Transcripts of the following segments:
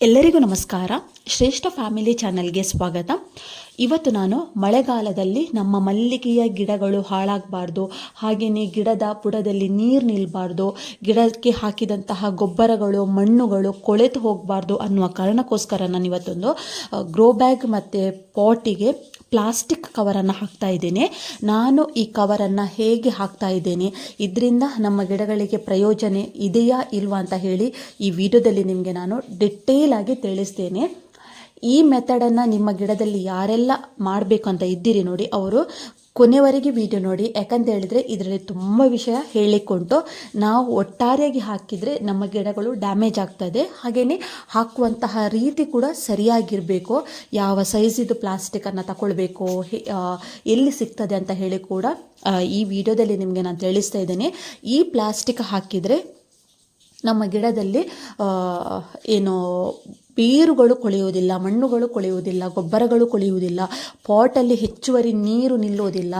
ಎಲ್ಲರಿಗೂ ನಮಸ್ಕಾರ. ಶ್ರೇಷ್ಠ ಫ್ಯಾಮಿಲಿ ಚಾನಲ್ಗೆ ಸ್ವಾಗತ. ಇವತ್ತು ನಾನು ಮಳೆಗಾಲದಲ್ಲಿ ನಮ್ಮ ಮಲ್ಲಿಗೆಯ ಗಿಡಗಳು ಹಾಳಾಗಬಾರ್ದು ಹಾಗೆಯೇ ಗಿಡದ ಪುಡದಲ್ಲಿ ನೀರು ನಿಲ್ಲಬಾರ್ದು ಗಿಡಕ್ಕೆ ಹಾಕಿದಂತಹ ಗೊಬ್ಬರಗಳು, ಮಣ್ಣುಗಳು ಕೊಳೆತು ಹೋಗಬಾರ್ದು ಅನ್ನುವ ಕಾರಣಕ್ಕೋಸ್ಕರ ನಾನು ಇವತ್ತೊಂದು ಗ್ರೋ ಬ್ಯಾಗ್ ಮತ್ತು ಪಾಟಿಗೆ ಪ್ಲಾಸ್ಟಿಕ್ ಕವರನ್ನು ಹಾಕ್ತಾ ಇದ್ದೇನೆ. ನಾನು ಈ ಕವರನ್ನು ಹೇಗೆ ಹಾಕ್ತಾ ಇದ್ದೇನೆ? ಇದರಿಂದ ನಮ್ಮ ಗಿಡಗಳಿಗೆ ಪ್ರಯೋಜನ ಇದೆಯಾ ಇಲ್ವಾ ಅಂತ ಹೇಳಿ ಈ ವಿಡಿಯೋದಲ್ಲಿ ನಿಮಗೆ ನಾನು ಡಿಟೇಲ್ ಆಗಿ ತಿಳಿಸ್ತೇನೆ. ಈ ಮೆಥಡನ್ನು ನಿಮ್ಮ ಗಿಡದಲ್ಲಿ ಯಾರೆಲ್ಲ ಮಾಡಬೇಕು ಅಂತ ಇದ್ದೀರಿ ನೋಡಿ, ಅವರು ಕೊನೆವರೆಗೆ ವಿಡಿಯೋ ನೋಡಿ. ಯಾಕಂತ ಹೇಳಿದರೆ ಇದರಲ್ಲಿ ತುಂಬ ವಿಷಯ ಹೇಳಿಕೊಂಡು ನಾವು ಒಟ್ಟಾರೆಯಾಗಿ ಹಾಕಿದರೆ ನಮ್ಮ ಗಿಡಗಳು ಡ್ಯಾಮೇಜ್ ಆಗ್ತದೆ. ಹಾಗೆಯೇ ಹಾಕುವಂತಹ ರೀತಿ ಕೂಡ ಸರಿಯಾಗಿರಬೇಕು. ಯಾವ ಸೈಜಿದು ಪ್ಲಾಸ್ಟಿಕನ್ನು ತಗೊಳ್ಬೇಕು ಎಲ್ಲಿ ಸಿಗ್ತದೆ ಅಂತ ಹೇಳಿ ಕೂಡ ಈ ವಿಡಿಯೋದಲ್ಲಿ ನಿಮಗೆ ನಾನು ತಿಳಿಸ್ತಾ ಇದ್ದೇನೆ. ಈ ಪ್ಲಾಸ್ಟಿಕ್ ಹಾಕಿದರೆ ನಮ್ಮ ಗಿಡದಲ್ಲಿ ಏನು ಬೇರುಗಳು ಕೊಳೆಯುವುದಿಲ್ಲ, ಮಣ್ಣುಗಳು ಕೊಳೆಯುವುದಿಲ್ಲ, ಗೊಬ್ಬರಗಳು ಕೊಳೆಯುವುದಿಲ್ಲ, ಪಾಟಲ್ಲಿ ಹೆಚ್ಚುವರಿ ನೀರು ನಿಲ್ಲುವುದಿಲ್ಲ.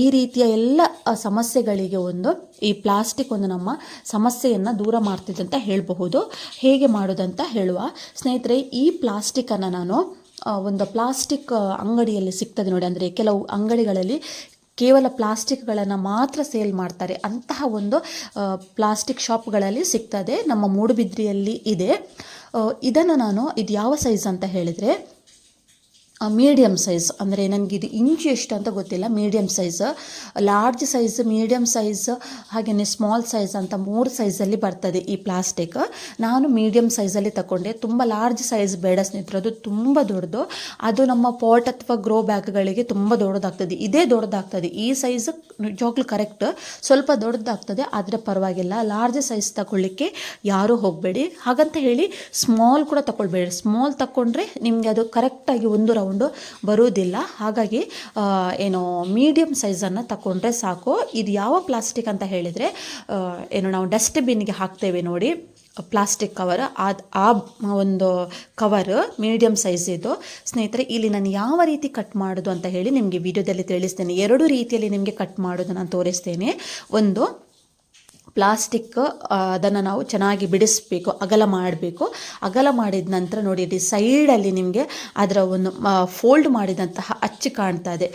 ಈ ರೀತಿಯ ಎಲ್ಲ ಸಮಸ್ಯೆಗಳಿಗೆ ಒಂದು, ಈ ಪ್ಲಾಸ್ಟಿಕ್ ಒಂದು ನಮ್ಮ ಸಮಸ್ಯೆಯನ್ನು ದೂರ ಮಾಡ್ತಿದೆ ಅಂತ ಹೇಳಬಹುದು. ಹೇಗೆ ಮಾಡೋದಂತ ಹೇಳುವ. ಸ್ನೇಹಿತರೆ, ಈ ಪ್ಲಾಸ್ಟಿಕ್ಕನ್ನು ನಾನು ಒಂದು ಪ್ಲಾಸ್ಟಿಕ್ ಅಂಗಡಿಯಲ್ಲಿ ಸಿಗ್ತದೆ ನೋಡಿ. ಅಂದರೆ ಕೆಲವು ಅಂಗಡಿಗಳಲ್ಲಿ ಕೇವಲ ಪ್ಲಾಸ್ಟಿಕ್ಗಳನ್ನು ಮಾತ್ರ ಸೇಲ್ ಮಾಡ್ತಾರೆ. ಅಂತಹ ಒಂದು ಪ್ಲಾಸ್ಟಿಕ್ ಶಾಪ್ಗಳಲ್ಲಿ ಸಿಗ್ತದೆ, ನಮ್ಮ ಮೂಡುಬಿದ್ರಿಯಲ್ಲಿ ಇದೆ. ಇದನ್ನು ನಾನು ಇದು ಯಾವ ಸೈಜ್ ಅಂತ ಹೇಳಿದರೆ ಮೀಡಿಯಮ್ ಸೈಜ್ ಅಂದರೆ ನನಗೆ ಇದು ಇಂಚು ಎಷ್ಟು ಅಂತ ಗೊತ್ತಿಲ್ಲ. Medium size large size medium size ಹಾಗೆಯೇ ಸ್ಮಾಲ್ ಸೈಜ್ ಅಂತ ಮೂರು ಸೈಜಲ್ಲಿ ಬರ್ತದೆ ಈ ಪ್ಲಾಸ್ಟಿಕ್ ನಾನು ಮೀಡಿಯಮ್ ಸೈಜಲ್ಲಿ ತಗೊಂಡೆ ತುಂಬ ಲಾರ್ಜ್ ಸೈಜ್ ಬೇಡ ಸ್ನೇಹಿತರೆ ಅದು ತುಂಬ ದೊಡ್ಡದು. ಅದು ನಮ್ಮ ಪಾಟ್ ಅಥವಾ ಗ್ರೋ ಬ್ಯಾಗ್ಗಳಿಗೆ ತುಂಬ ದೊಡ್ಡದಾಗ್ತದೆ. ಇದೇ ದೊಡ್ಡದಾಗ್ತದೆ. ಈ ಸೈಜ್ ನಿಜವಾಗ್ಲೂ ಕರೆಕ್ಟ್ ಸ್ವಲ್ಪ ದೊಡ್ಡದಾಗ್ತದೆ, ಆದರೆ ಪರವಾಗಿಲ್ಲ. ಲಾರ್ಜ್ ಸೈಜ್ ತಗೊಳ್ಳಿಕ್ಕೆ ಯಾರೂ ಹೋಗಬೇಡಿ. ಹಾಗಂತ ಹೇಳಿ ಸ್ಮಾಲ್ ಕೂಡ ತಗೊಳ್ಬೇಡಿ ಸ್ಮಾಲ್ ತಗೊಂಡ್ರೆ ನಿಮಗೆ ಅದು ಕರೆಕ್ಟಾಗಿ ಒಂದು ರೌಂಡು ಬರುವುದಿಲ್ಲ ಹಾಗಾಗಿ ಏನು ಮೀಡಿಯಮ್ ಸೈಜನ್ನು ತಗೊಂಡ್ರೆ ಸಾಕು. ಇದು ಯಾವ ಪ್ಲಾಸ್ಟಿಕ್ ಅಂತ ಹೇಳಿದರೆ ಏನು ನಾವು ಡಸ್ಟ್ಬಿನ್ಗೆ ಹಾಕ್ತೇವೆ ನೋಡಿ. ಪ್ಲಾಸ್ಟಿಕ್ ಕವರ್ ಅದು ಆ ಒಂದು ಕವರ್ ಮೀಡಿಯಮ್ ಸೈಜ್ ಇದು. ಸ್ನೇಹಿತರೆ, ಇಲ್ಲಿ ನಾನು ಯಾವ ರೀತಿ ಕಟ್ ಮಾಡೋದು ಅಂತ ಹೇಳಿ ನಿಮಗೆ ವಿಡಿಯೋದಲ್ಲಿ ತಿಳಿಸ್ತೇನೆ. ಎರಡು ರೀತಿಯಲ್ಲಿ ನಿಮಗೆ ಕಟ್ ಮಾಡೋದು ನಾನು ತೋರಿಸ್ತೇನೆ. ಒಂದು ಪ್ಲಾಸ್ಟಿಕ್ ಅದನ್ನು ನಾವು ಚೆನ್ನಾಗಿ ಬಿಡಿಸ್ಬೇಕು, ಅಗಲ ಮಾಡಬೇಕು. ಅಗಲ ಮಾಡಿದ ನಂತರ ನೋಡಿ ಇಲ್ಲಿ ಸೈಡಲ್ಲಿ ನಿಮಗೆ ಅದರ ಒಂದು ಫೋಲ್ಡ್ ಮಾಡಿದಂತಹ ಅಚ್ಚು ಕಾಣ್ತಾ ಇದೆ.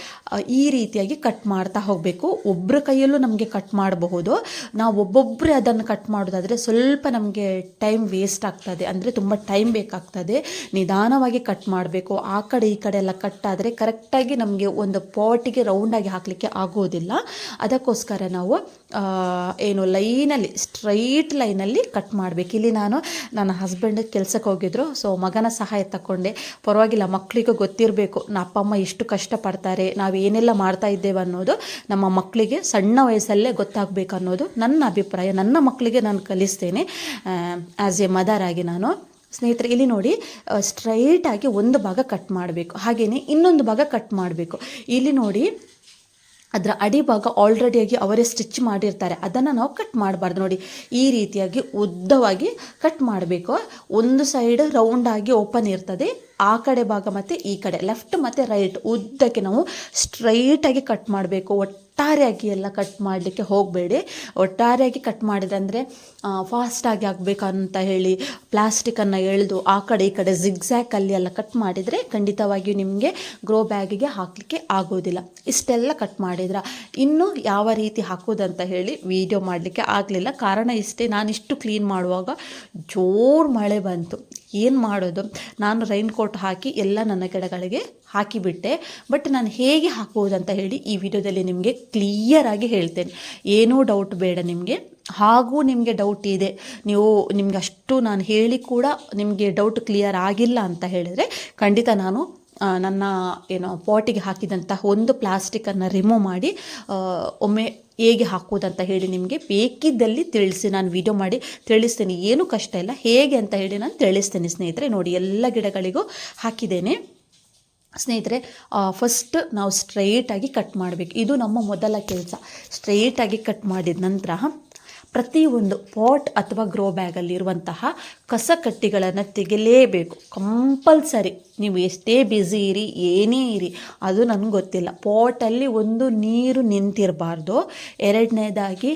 ಈ ರೀತಿಯಾಗಿ ಕಟ್ ಮಾಡ್ತಾ ಹೋಗಬೇಕು. ಒಬ್ಬರ ಕೈಯಲ್ಲೂ ನಮಗೆ ಕಟ್ ಮಾಡಬಹುದು. ನಾವು ಒಬ್ಬೊಬ್ಬರೇ ಅದನ್ನು ಕಟ್ ಮಾಡೋದಾದರೆ ಸ್ವಲ್ಪ ನಮಗೆ ಟೈಮ್ ವೇಸ್ಟ್ ಆಗ್ತದೆ ಅಂದರೆ ತುಂಬ ಟೈಮ್ ಬೇಕಾಗ್ತದೆ ನಿಧಾನವಾಗಿ ಕಟ್ ಮಾಡಬೇಕು. ಆ ಕಡೆ, ಈ ಕಡೆ ಎಲ್ಲ ಕಟ್ ಆದರೆ ಕರೆಕ್ಟಾಗಿ ನಮಗೆ ಒಂದು ಪಾಟಿಗೆ ರೌಂಡಾಗಿ ಹಾಕಲಿಕ್ಕೆ ಆಗೋದಿಲ್ಲ. ಅದಕ್ಕೋಸ್ಕರ ನಾವು ಏನು ಲೈನಲ್ಲಿ, ಸ್ಟ್ರೈಟ್ ಲೈನಲ್ಲಿ ಕಟ್ ಮಾಡಬೇಕು. ಇಲ್ಲಿ ನಾನು ನನ್ನ ಹಸ್ಬೆಂಡ್ ಕೆಲಸಕ್ಕೆ ಹೋಗಿದ್ರು, ಸೊ ಮಗನ ಸಹಾಯ ತಗೊಂಡೆ ಪರವಾಗಿಲ್ಲ ಮಕ್ಕಳಿಗೂ ಗೊತ್ತಿರಬೇಕು ನಮ್ಮ ಅಪ್ಪ ಅಮ್ಮ ಎಷ್ಟು ಕಷ್ಟಪಡ್ತಾರೆ, ನಾವು ಏನೆಲ್ಲ ಮಾಡ್ತಾ ಇದ್ದೇವೆ ಅನ್ನೋದು ನಮ್ಮ ಮಕ್ಕಳಿಗೆ ಸಣ್ಣ ವಯಸ್ಸಲ್ಲೇ ಗೊತ್ತಾಗಬೇಕು ಅನ್ನೋದು ನನ್ನ ಅಭಿಪ್ರಾಯ. ನನ್ನ ಮಕ್ಕಳಿಗೆ ನಾನು ಕಲಿಸ್ತೇನೆ ಆ್ಯಸ್ ಎ ಮದರ್ ಆಗಿ ನಾನು. ಸ್ನೇಹಿತರೆ, ಇಲ್ಲಿ ನೋಡಿ ಸ್ಟ್ರೈಟಾಗಿ ಒಂದು ಭಾಗ ಕಟ್ ಮಾಡಬೇಕು. ಹಾಗೆಯೇ ಇನ್ನೊಂದು ಭಾಗ ಕಟ್ ಮಾಡಬೇಕು. ಇಲ್ಲಿ ನೋಡಿ ಅದರ ಅಡಿಭಾಗ ಆಲ್ರೆಡಿಯಾಗಿ ಅವರೇ ಸ್ಟಿಚ್ ಮಾಡಿರ್ತಾರೆ. ಅದನ್ನು ನಾವು ಕಟ್ ಮಾಡಬಾರ್ದು ನೋಡಿ. ಈ ರೀತಿಯಾಗಿ ಉದ್ದವಾಗಿ ಕಟ್ ಮಾಡಬೇಕು. ಒಂದು ಸೈಡ್ ರೌಂಡಾಗಿ ಓಪನ್ ಇರ್ತದೆ. ಆ ಕಡೆ ಭಾಗ ಮತ್ತು ಈ ಕಡೆ ಲೆಫ್ಟ್ ಮತ್ತು ರೈಟ್ ಉದ್ದಕ್ಕೆ ನಾವು ಸ್ಟ್ರೈಟಾಗಿ ಕಟ್ ಮಾಡಬೇಕು. ಒಟ್ಟಾರೆಯಾಗಿ ಎಲ್ಲ ಕಟ್ ಮಾಡಲಿಕ್ಕೆ ಹೋಗಬೇಡಿ. ಒಟ್ಟಾರೆಯಾಗಿ ಕಟ್ ಮಾಡಿದಂದರೆ ಫಾಸ್ಟಾಗಿ ಆಗಬೇಕಂತ ಹೇಳಿ ಪ್ಲಾಸ್ಟಿಕನ್ನು ಎಳೆದು ಆ ಕಡೆ ಈ ಕಡೆ ಅಲ್ಲಿ ಎಲ್ಲ ಕಟ್ ಮಾಡಿದರೆ ಖಂಡಿತವಾಗಿಯೂ ನಿಮಗೆ ಗ್ರೋ ಬ್ಯಾಗಿಗೆ ಹಾಕಲಿಕ್ಕೆ ಆಗೋದಿಲ್ಲ. ಇಷ್ಟೆಲ್ಲ ಕಟ್ ಮಾಡಿದ್ರ. ಇನ್ನು ಯಾವ ರೀತಿ ಹಾಕೋದಂತ ಹೇಳಿ ವಿಡಿಯೋ ಮಾಡಲಿಕ್ಕೆ ಆಗಲಿಲ್ಲ. ಕಾರಣ ಇಷ್ಟೇ ಇಷ್ಟು ಕ್ಲೀನ್ ಮಾಡುವಾಗ ಜೋರು ಮಳೆ ಬಂತು. ಏನು ಮಾಡೋದು? ನಾನು ರೈನ್ ಕೋಟ್ ಹಾಕಿ ಎಲ್ಲ ನನ್ನ ಗಿಡಗಳಿಗೆ ಹಾಕಿಬಿಟ್ಟೆ. ಬಟ್ ನಾನು ಹೇಗೆ ಹಾಕುವುದಂತ ಹೇಳಿ ಈ ವಿಡಿಯೋದಲ್ಲಿ ನಿಮಗೆ ಕ್ಲಿಯರಾಗಿ ಹೇಳ್ತೇನೆ. ಏನೂ ಡೌಟ್ ಬೇಡ ನಿಮಗೆ. ಹಾಗೂ ನಿಮಗೆ ಡೌಟ್ ಇದೆ. ನೀವು ನಿಮ್ಗೆ ಅಷ್ಟು ನಾನು ಹೇಳಿ ಕೂಡ ನಿಮಗೆ ಡೌಟ್ ಕ್ಲಿಯರ್ ಆಗಿಲ್ಲ ಅಂತ ಹೇಳಿದರೆ ಖಂಡಿತ ನಾನು ನನ್ನ, ಏನು, ಪಾಟಿಗೆ ಹಾಕಿದಂತಹ ಒಂದು ಪ್ಲಾಸ್ಟಿಕ್ಕನ್ನು ರಿಮೂವ್ ಮಾಡಿ ಒಮ್ಮೆ ಹೇಗೆ ಹಾಕೋದಂತ ಹೇಳಿ ನಿಮಗೆ ಬೇಕಿದ್ದಲ್ಲಿ ತಿಳಿಸಿ, ನಾನು ವಿಡಿಯೋ ಮಾಡಿ ತಿಳಿಸ್ತೇನೆ. ಏನೂ ಕಷ್ಟ ಇಲ್ಲ. ಹೇಗೆ ಅಂತ ಹೇಳಿ ನಾನು ತಿಳಿಸ್ತೇನೆ ಸ್ನೇಹಿತರೆ. ನೋಡಿ, ಎಲ್ಲ ಗಿಡಗಳಿಗೂ ಹಾಕಿದ್ದೇನೆ. ಸ್ನೇಹಿತರೆ ಫಸ್ಟ್ ನಾವು ಸ್ಟ್ರೈಟಾಗಿ ಕಟ್ ಮಾಡಬೇಕು. ಇದು ನಮ್ಮ ಮೊದಲ ಕೆಲಸ. ಸ್ಟ್ರೈಟಾಗಿ ಕಟ್ ಮಾಡಿದ ನಂತರ ಪ್ರತಿಯೊಂದು ಪಾಟ್ ಅಥವಾ ಗ್ರೋ ಬ್ಯಾಗಲ್ಲಿರುವಂತಹ ಕಸಕಟ್ಟಿಗಳನ್ನು ತೆಗೆಯಲೇಬೇಕು ಕಂಪಲ್ಸರಿ. ನೀವು ಎಷ್ಟೇ ಬ್ಯುಸಿ ಇರಿ, ಏನೇ ಇರಿ, ಅದು ನನಗೆ ಗೊತ್ತಿಲ್ಲ. ಪಾಟಲ್ಲಿ ಒಂದು ನೀರು ನಿಂತಿರಬಾರ್ದು. ಎರಡನೇದಾಗಿ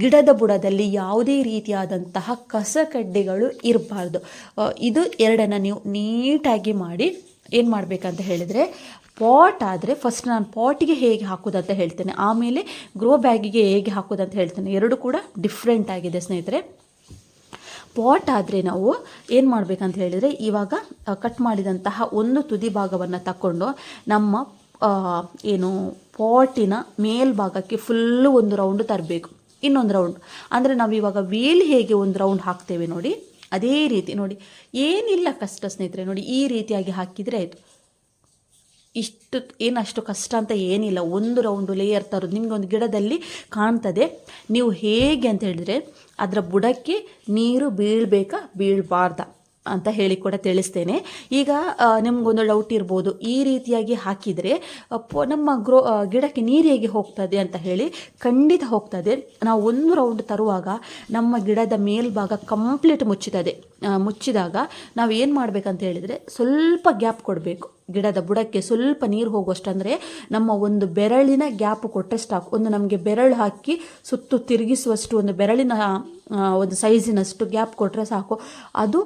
ಗಿಡದ ಬುಡದಲ್ಲಿ ಯಾವುದೇ ರೀತಿಯಾದಂತಹ ಕಸಕಡ್ಡಿಗಳು ಇರಬಾರ್ದು. ಇದು ಎರಡನ್ನು ನೀವು ನೀಟಾಗಿ ಮಾಡಿ ಏನು ಮಾಡಬೇಕಂತ ಹೇಳಿದರೆ ಪಾಟ್ ಆದರೆ ಫಸ್ಟ್ ನಾನು ಪಾಟಿಗೆ ಹೇಗೆ ಹಾಕೋದಂತ ಹೇಳ್ತೇನೆ. ಆಮೇಲೆ ಗ್ರೋ ಬ್ಯಾಗಿಗೆ ಹೇಗೆ ಹಾಕೋದಂತ ಹೇಳ್ತೇನೆ. ಎರಡು ಕೂಡ ಡಿಫ್ರೆಂಟ್ ಆಗಿದೆ ಸ್ನೇಹಿತರೆ. ಪಾಟ್ ಆದರೆ ನಾವು ಏನು ಮಾಡಬೇಕಂತ ಹೇಳಿದರೆ, ಇವಾಗ ಕಟ್ ಮಾಡಿದಂತಹ ಒಂದು ತುದಿ ಭಾಗವನ್ನು ತಗೊಂಡು ನಮ್ಮ ಏನು ಪಾಟಿನ ಮೇಲ್ಭಾಗಕ್ಕೆ ಫುಲ್ಲು ಒಂದು ರೌಂಡ್ ತರಬೇಕು. ಇನ್ನೊಂದು ರೌಂಡ್ ಅಂದರೆ ನಾವು ಇವಾಗ ವೀಲ್ ಹೇಗೆ ಒಂದು ರೌಂಡ್ ಹಾಕ್ತೇವೆ ನೋಡಿ. ಅದೇ ರೀತಿ ನೋಡಿ, ಏನಿಲ್ಲ ಕಷ್ಟ ಸ್ನೇಹಿತರೆ, ನೋಡಿ ಈ ರೀತಿಯಾಗಿ ಹಾಕಿದರೆ ಆಯಿತು. ಇಷ್ಟು ಏನು ಅಷ್ಟು ಕಷ್ಟ ಅಂತ ಏನಿಲ್ಲ. ಒಂದು ರೌಂಡು ಲೇಯರ್ ತರೋದು. ನಿಮಗೆ ಒಂದು ಗಿಡದಲ್ಲಿ ಕಾಣ್ತದೆ. ನೀವು ಹೇಗೆ ಅಂತ ಹೇಳಿದರೆ, ಅದರ ಬುಡಕ್ಕೆ ನೀರು ಬೀಳಬೇಕಾ, ಬೀಳಬಾರ್ದ? ಅಂತ ಹೇಳಿ ಕೂಡ ತಿಳಿಸ್ತೇನೆ. ಈಗ ನಿಮ್ಗೊಂದು ಡೌಟ್ ಇರ್ಬೋದು. ಈ ರೀತಿಯಾಗಿ ಹಾಕಿದರೆ ನಮ್ಮ ಗ್ರೋ ಗಿಡಕ್ಕೆ ನೀರು ಹೇಗೆ ಹೋಗ್ತದೆ ಅಂತ ಹೇಳಿ ಖಂಡಿತ ಹೋಗ್ತದೆ. ನಾವು ಒಂದು ರೌಂಡ್ ತರುವಾಗ ನಮ್ಮ ಗಿಡದ ಮೇಲ್ಭಾಗ ಕಂಪ್ಲೀಟ್ ಮುಚ್ಚುತ್ತದೆ ಮುಚ್ಚಿದಾಗ ನಾವು ಏನು ಮಾಡಬೇಕಂತ ಹೇಳಿದರೆ ಸ್ವಲ್ಪ ಗ್ಯಾಪ್ ಕೊಡಬೇಕು. ಗಿಡದ ಬುಡಕ್ಕೆ ಸ್ವಲ್ಪ ನೀರು ಹೋಗುವಷ್ಟಂದರೆ ನಮ್ಮ ಒಂದು ಬೆರಳಿನ ಗ್ಯಾಪ್ ಕೊಟ್ಟರೆ ಸ್ಟಾಕ್. ಒಂದು ನಮಗೆ ಬೆರಳು ಹಾಕಿ ಸುತ್ತು ತಿರುಗಿಸುವಷ್ಟು ಒಂದು ಬೆರಳಿನ ಒಂದು ಸೈಜಿನಷ್ಟು ಗ್ಯಾಪ್ ಕೊಟ್ಟರೆ ಸಾಕು. ಅದು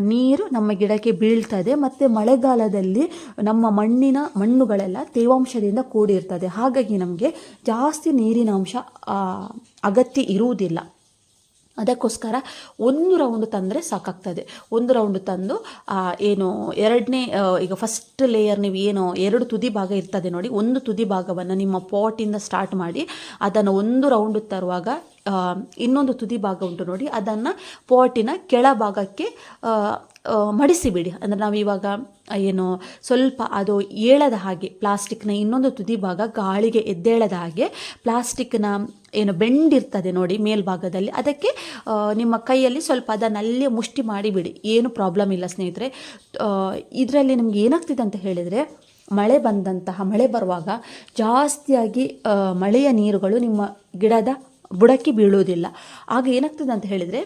ನೀರು ನಮ್ಮ ಗಿಡಕ್ಕೆ ಬೀಳ್ತದೆ ಮತ್ತು ಮಳೆಗಾಲದಲ್ಲಿ ನಮ್ಮ ಮಣ್ಣಿನ ಮಣ್ಣುಗಳೆಲ್ಲ ತೇವಾಂಶದಿಂದ ಕೂಡಿರ್ತದೆ. ಹಾಗಾಗಿ ನಮಗೆ ಜಾಸ್ತಿ ನೀರಿನ ಅಂಶ ಅಗತ್ಯ ಇರುವುದಿಲ್ಲ. ಅದಕ್ಕೋಸ್ಕರ ಒಂದು ರೌಂಡ್ ತಂದರೆ ಸಾಕಾಗ್ತದೆ. ಒಂದು ರೌಂಡ್ ತಂದು ಏನು, ಎರಡನೇ ಈಗ ಫಸ್ಟ್ ಲೇಯರ್ ನೀವು ಏನು, ಎರಡು ತುದಿ ಭಾಗ ಇರ್ತದೆ ನೋಡಿ, ಒಂದು ತುದಿ ಭಾಗವನ್ನು ನಿಮ್ಮ ಪಾಟಿಂದ ಸ್ಟಾರ್ಟ್ ಮಾಡಿ, ಅದನ್ನು ಒಂದು ರೌಂಡ್ ತರುವಾಗ ಇನ್ನೊಂದು ತುದಿ ಭಾಗ ಉಂಟು ನೋಡಿ, ಅದನ್ನು ಪಾಟಿನ ಕೆಳಭಾಗಕ್ಕೆ ಮಡಿಸಿಬಿಡಿ. ಅಂದರೆ ನಾವು ಇವಾಗ, ಏನು, ಸ್ವಲ್ಪ ಅದು ಏಳದ ಹಾಗೆ ಪ್ಲಾಸ್ಟಿಕ್ನ ಇನ್ನೊಂದು ತುದಿ ಭಾಗ ಗಾಳಿಗೆ ಎದ್ದೇಳದ ಹಾಗೆ ಪ್ಲಾಸ್ಟಿಕ್ನ ಏನು ಬೆಂಡಿರ್ತದೆ ನೋಡಿ ಮೇಲ್ಭಾಗದಲ್ಲಿ. ಅದಕ್ಕೆ ನಿಮ್ಮ ಕೈಯಲ್ಲಿ ಸ್ವಲ್ಪ ಅದನ್ನು ಅಲ್ಲೇ ಮುಷ್ಟಿ ಮಾಡಿಬಿಡಿ. ಏನು ಪ್ರಾಬ್ಲಮ್ ಇಲ್ಲ ಸ್ನೇಹಿತರೆ. ಇದರಲ್ಲಿ ನಿಮ್ಗೆ ಏನಾಗ್ತಿದೆ ಅಂತ ಹೇಳಿದರೆ, ಮಳೆ ಬಂದಂತಹ, ಮಳೆ ಬರುವಾಗ ಜಾಸ್ತಿಯಾಗಿ ಮಳೆಯ ನೀರುಗಳು ನಿಮ್ಮ ಗಿಡದ ಬುಡಕ್ಕೆ ಬೀಳುವುದಿಲ್ಲ. ಆಗ ಏನಾಗ್ತದೆ ಅಂತ ಹೇಳಿದರೆ,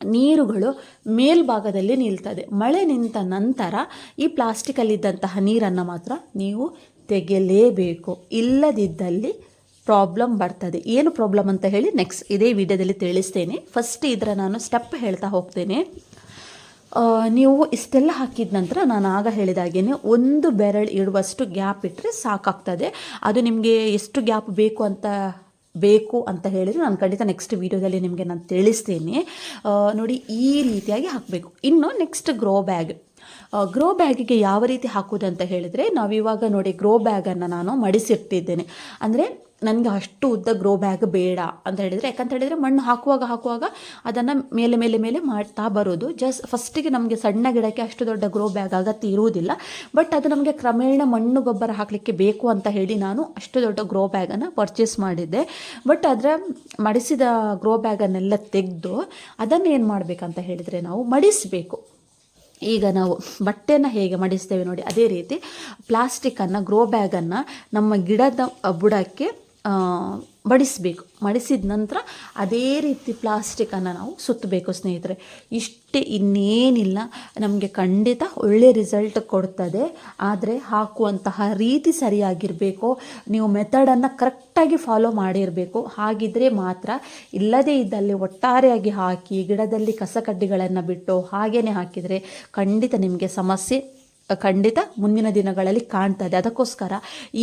ನೀರುಗಳು ಮೇಲ್ಭಾಗದಲ್ಲಿ ನಿಲ್ತದೆ. ಮಳೆ ನಿಂತ ನಂತರ ಈ ಪ್ಲಾಸ್ಟಿಕಲ್ಲಿದ್ದಂತಹ ನೀರನ್ನು ಮಾತ್ರ ನೀವು ತೆಗೆಯಲೇಬೇಕು. ಇಲ್ಲದಿದ್ದಲ್ಲಿ ಪ್ರಾಬ್ಲಮ್ ಬರ್ತದೆ. ಏನು ಪ್ರಾಬ್ಲಮ್ ಅಂತ ಹೇಳಿ ನೆಕ್ಸ್ಟ್ ಇದೇ ವಿಡಿಯೋದಲ್ಲಿ ತಿಳಿಸ್ತೇನೆ. ಫಸ್ಟ್ ಇದರ ನಾನು ಸ್ಟೆಪ್ ಹೇಳ್ತಾ ಹೋಗ್ತೇನೆ. ನೀವು ಇಷ್ಟೆಲ್ಲ ಹಾಕಿದ ನಂತರ ನಾನು ಆಗ ಹೇಳಿದಾಗೇನೆ ಒಂದು ಬೆರಳು ಇಡುವಷ್ಟು ಗ್ಯಾಪ್ ಇಟ್ಟರೆ ಸಾಕಾಗ್ತದೆ. ಅದು ನಿಮಗೆ ಎಷ್ಟು ಗ್ಯಾಪ್ ಬೇಕು ಅಂತ ಬೇಕು ಅಂತ ಹೇಳಿದರೆ ನಾನು ಖಂಡಿತ ನೆಕ್ಸ್ಟ್ ವೀಡಿಯೋದಲ್ಲಿ ನಿಮಗೆ ನಾನು ತಿಳಿಸ್ತೇನೆ. ನೋಡಿ ಈ ರೀತಿಯಾಗಿ ಹಾಕಬೇಕು. ಇನ್ನು ನೆಕ್ಸ್ಟ್ ಗ್ರೋ ಬ್ಯಾಗ್ ಗ್ರೋ ಬ್ಯಾಗಿಗೆ ಯಾವ ರೀತಿ ಹಾಕೋದು ಹೇಳಿದರೆ ನಾವಿವಾಗ ನೋಡಿ ಗ್ರೋ ಬ್ಯಾಗನ್ನು ನಾನು ಮಡಿಸಿರ್ತಿದ್ದೇನೆ ಅಂದರೆ ನನಗೆ ಅಷ್ಟು ಉದ್ದ ಗ್ರೋ ಬ್ಯಾಗ್ ಬೇಡ ಅಂತ ಹೇಳಿದರೆ, ಯಾಕಂತ ಹೇಳಿದರೆ ಮಣ್ಣು ಹಾಕುವಾಗ ಹಾಕುವಾಗ ಅದನ್ನು ಮೇಲೆ ಮೇಲೆ ಮೇಲೆ ಮಾಡ್ತಾ ಬರೋದು. ಜಸ್ಟ್ ಫಸ್ಟಿಗೆ ನಮಗೆ ಸಣ್ಣ ಗಿಡಕ್ಕೆ ಅಷ್ಟು ದೊಡ್ಡ ಗ್ರೋ ಬ್ಯಾಗ್ ಅಗತ್ಯ ಇರುವುದಿಲ್ಲ. ಬಟ್ ಅದು ನಮಗೆ ಕ್ರಮೇಣ ಮಣ್ಣು ಗೊಬ್ಬರ ಹಾಕಲಿಕ್ಕೆ ಬೇಕು ಅಂತ ಹೇಳಿ ನಾನು ಅಷ್ಟು ದೊಡ್ಡ ಗ್ರೋ ಬ್ಯಾಗನ್ನು ಪರ್ಚೇಸ್ ಮಾಡಿದ್ದೆ. ಬಟ್ ಅದರ ಮಡಿಸಿದ ಗ್ರೋ ಬ್ಯಾಗನ್ನೆಲ್ಲ ತೆಗೆದು ಅದನ್ನು ಏನು ಮಾಡಬೇಕಂತ ಹೇಳಿದರೆ ನಾವು ಮಡಿಸಬೇಕು. ಈಗ ನಾವು ಬಟ್ಟೆನ ಹೇಗೆ ಮಡಿಸ್ತೇವೆ ನೋಡಿ, ಅದೇ ರೀತಿ ಪ್ಲಾಸ್ಟಿಕ್ಕನ್ನು ಗ್ರೋ ಬ್ಯಾಗನ್ನು ನಮ್ಮ ಗಿಡದ ಬುಡಕ್ಕೆ ಆ, ಮಡಿಸಬೇಕು ಮಡಿಸಿದ ನಂತರ ಅದೇ ರೀತಿ ಪ್ಲಾಸ್ಟಿಕನ್ನು ನಾವು ಸುತ್ತಬೇಕು ಸ್ನೇಹಿತರೆ. ಇಷ್ಟೇ ಇನ್ನೇನಿಲ್ಲ. ನಮಗೆ ಖಂಡಿತ ಒಳ್ಳೆ ರಿಸಲ್ಟ್ ಕೊಡ್ತದೆ. ಆದರೆ ಹಾಕುವಂತಹ ರೀತಿ ಸರಿಯಾಗಿರಬೇಕು. ನೀವು ಮೆಥಡನ್ನು ಕರೆಕ್ಟಾಗಿ ಫಾಲೋ ಮಾಡಿರಬೇಕು. ಹಾಗಿದ್ರೆ ಮಾತ್ರ ಇಲ್ಲದೇ ಇದ್ದಲ್ಲಿ ಒಟ್ಟಾರೆಯಾಗಿ ಹಾಕಿ ಗಿಡದಲ್ಲಿ ಕಸಕಡ್ಡಿಗಳನ್ನು ಬಿಟ್ಟು ಹಾಗೇನೆ ಹಾಕಿದರೆ ಖಂಡಿತ ನಿಮಗೆ ಸಮಸ್ಯೆ ಖಂಡಿತ ಮುಂದಿನ ದಿನಗಳಲ್ಲಿ ಕಾಣ್ತಾ ಇದೆ. ಅದಕ್ಕೋಸ್ಕರ